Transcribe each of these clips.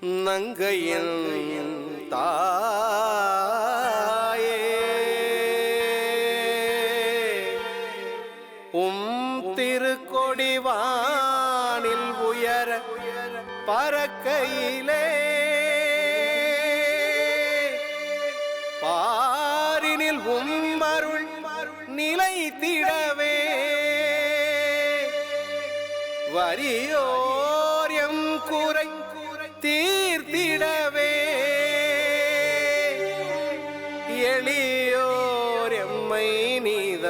நங்கையின் தாயே. உம் திருக்கொடிவானில் உயர பறக்கையிலே. பாரினில் உம் அருள் நிலைத்திடவே வரியோர் எம் குறை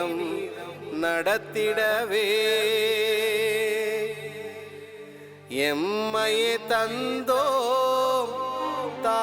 நீதம் நடத்திடவே. எம்மையே தந்தோ தா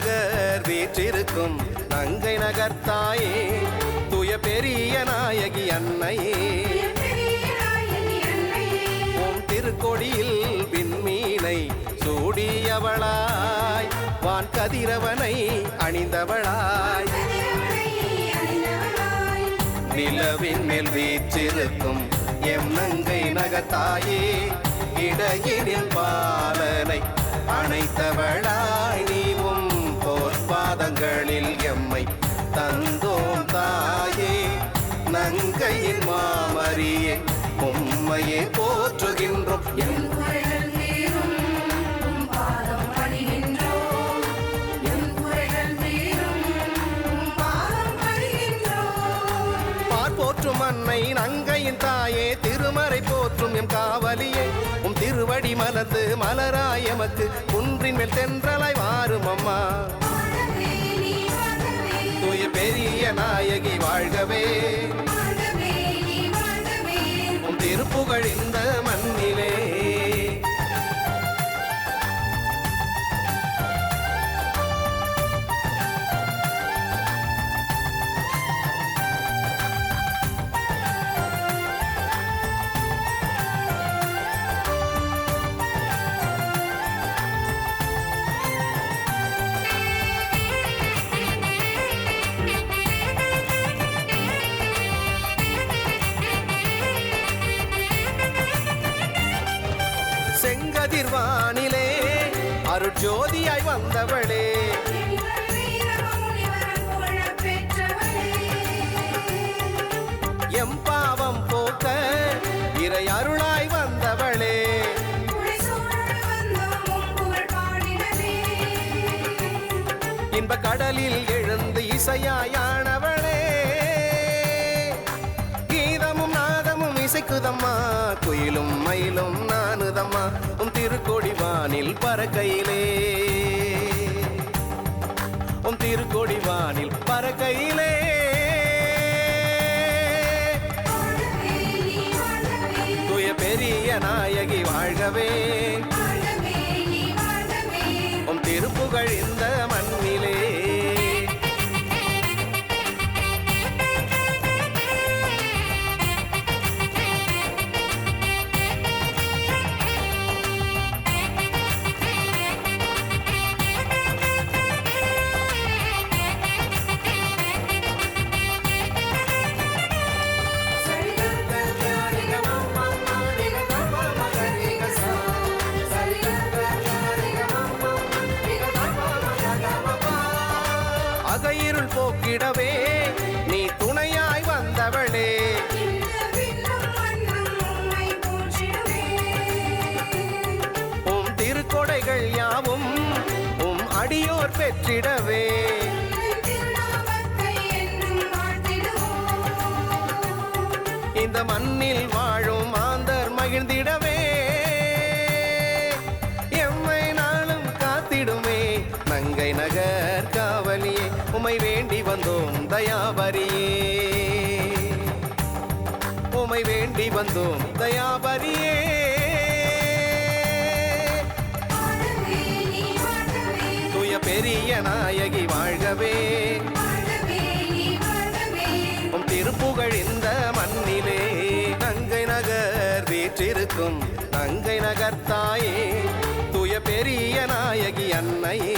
நகர் வீற்றிருக்கும் நங்கை நகர் தாயே துய பெரிய நாயகி அன்னையே. ஓம் திருக்கொடியில் விண்மீனை சூடியவளாய். வான் கதிரவனை அணிந்தவளாய். நிலவின் மேல் வீற்றிருக்கும் எம் நங்கை நகத்தாயே இடையினில் பாலனை அணைத்தவளாய் நீ பாதங்களில் எம்மை தந்தோம் தாயே. நங்கையின் மாமரியே உம்மையே போற்றுகின்றோம். எம் பார் போற்றும் அன்னை நங்கையின் தாயே திருமறை போற்றும் எம் காவலியே. உம் திருவடி மலர்ந்து மலராய் எமக்கு குன்றின் மேல் தென்றலாய் வாரும் அம்மா. நாயகி வானிலே அருட்ஜோதியாய் வந்தவளே. எம் பாவம் போக்க இறை அருளாய் வந்தவளே. இன்ப கடலில் எழுந்து இசையாயானவளே கீதமும் நாதமும் இசைக்குதம்மா குயிலும் மயிலும் நானுதம்மா உன் திருக்கொடி வானில் பறக்கையிலே. உம் திருக்கொடி வானில் பறக்கையிலே. தூய பெரிய நாயகி வாழ்கவே. உம் திருப்புகழ் இந்த அகையிருள் போக்கிடவே நீ துணையாய் வந்தவளே. உம் திருக்கொடைகள் யாவும் உம் அடியோர் பெற்றிடவே. இந்த மண்ணில் வா தயாபரியே. உமை வேண்டி வந்தோம் தயாபரியே. தூய பெரிய நாயகி வாழ்கவே. உம் திருப்புகழ் இந்த மண்ணிலே. நங்கை நகர் வீற்றிருக்கும் நங்கை நகர் தாயே. தூய பெரிய நாயகி அன்னையே.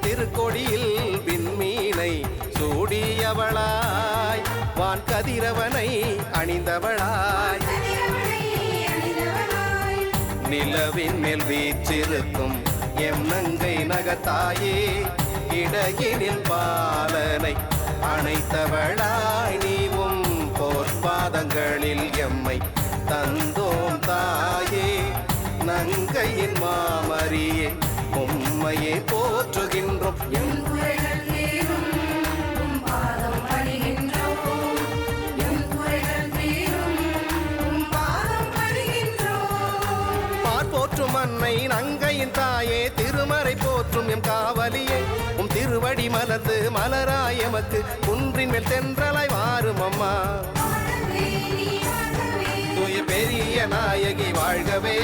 திருக்கொடியில் சூடியவளாய் வான் கதிரவனை அணிந்தவளாய். நிலவின் மேல் வீச்சிருக்கும் எம் நங்கை நகத்தாயே இடகினில் பாலனை அணைத்தவளாய். நீவும் போர்பாதங்களில் எம்மை தந்தோம் தாயே நங்கையின் மாமரியே உம்மையே போற்றுகின்றோம். எம் பார் அன்னை நங்கையின் தாயே திருமறை போற்றும் எம் காவலியே. உம் திருவடி மலர்ந்து மலராய் எமக்கு குன்றின் மேல் தென்றலாய் வாரும் அம்மா. தூய பெரிய நாயகி வாழ்கவே.